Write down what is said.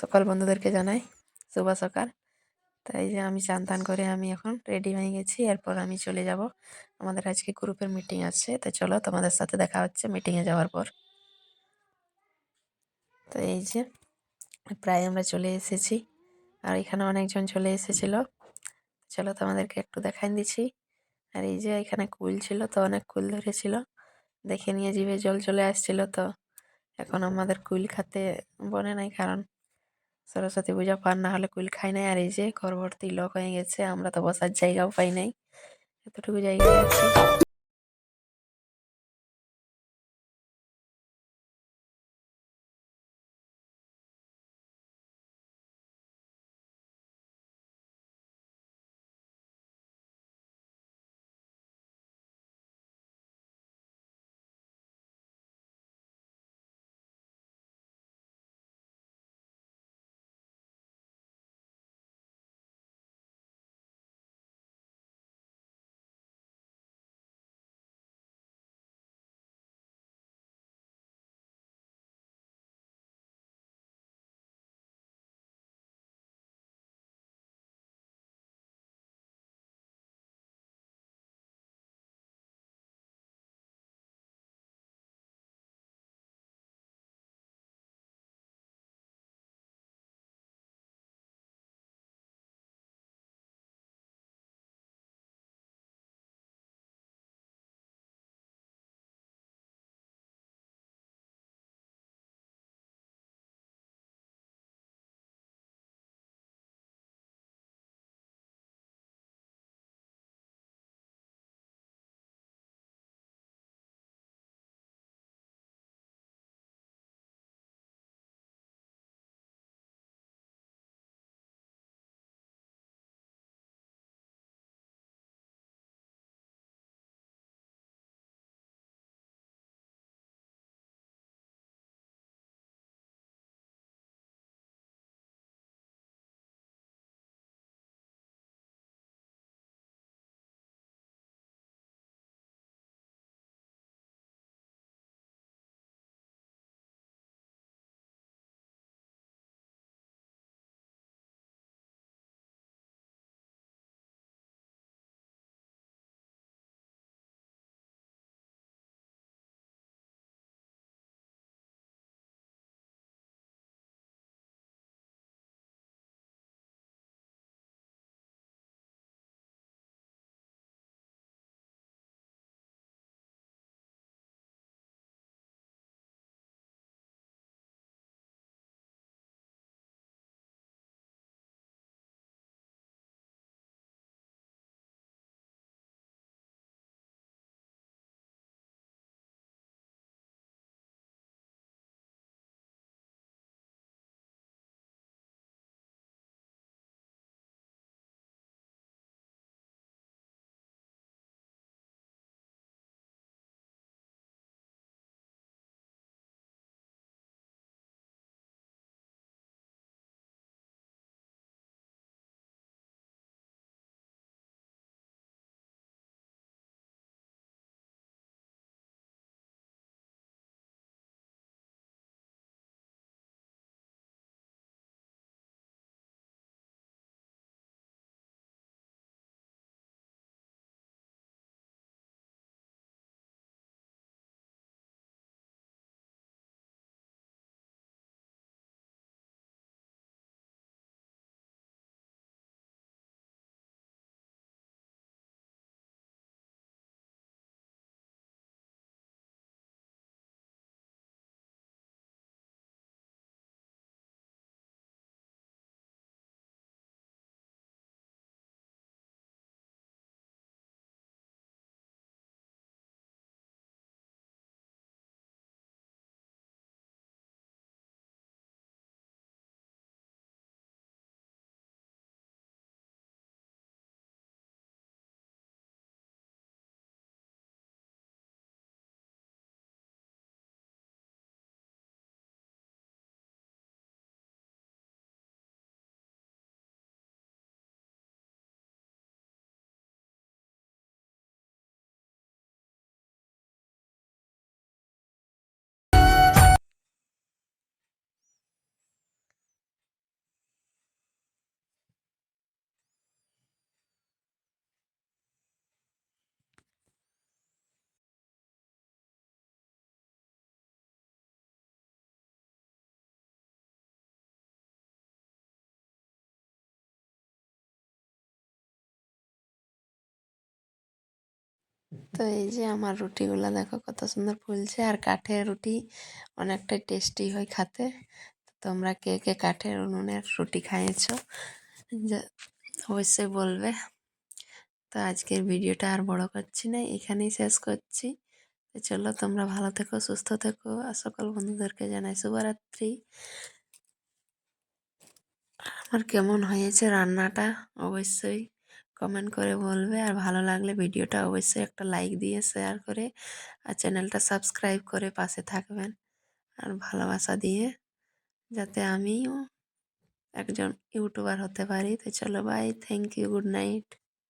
সকাল বন্ধুদেরকে জানাই, শুভ সকাল। তাই যে আমি চান টান করে আমি এখন রেডি হয়ে গেছি, এরপর আমি চলে যাব। আমাদের আজকে গ্রুপের মিটিং আছে, তো চলো তোমাদের সাথে দেখা হচ্ছে মিটিংয়ে যাওয়ার পর। তো এই যে প্রায় আমরা চলে এসেছি, আর এখানে অনেকজন চলে এসেছিল। চলো তোমাদেরকে একটু দেখাই দিচ্ছি। আর এই যে এখানে কুল ছিল, তো অনেক কুল ধরেছিল। দেখে নিয়ে জিভে জল চলে আসছিল, তো এখন আমাদের কুল খাতে বনে নাই, কারণ সরস্বতী পূজা পার না হলে কুল খাই নাই। আর এই যে ঘর ভর্তি লোক হয়ে গেছে, আমরা তো বসার জায়গাও পাই নাই। এতটুকু জায়গা আছি। তো এই যে আমার রুটিগুলো দেখো কত সুন্দর ফুলছে, আর কাঠের রুটি অনেকটাই টেস্টি হয় খেতে। তোমরা কে কে কাঠের উনুনের রুটি খাইয়েছো অবশ্যই বলবে। তো আজকের ভিডিওটা আর বড় করছি না, এখানেই শেষ করছি। চলো তোমরা ভালো থেকো, সুস্থ থেকো, আর সকল বন্ধুদেরকে জানাই শুভরাত্রি। আমার কেমন হয়েছে রান্নাটা? অবশ্যই কমেন্ট করে বলবে। আর ভালো লাগলে ভিডিওটা অবশ্যই একটা লাইক দিয়ে শেয়ার করে আর চ্যানেলটা সাবস্ক্রাইব করে পাশে থাকবেন। আর ভালোবাসা দিয়ে যাতে আমিও একজন ইউটিউবার হতে পারি। তো চলো bye thank you good night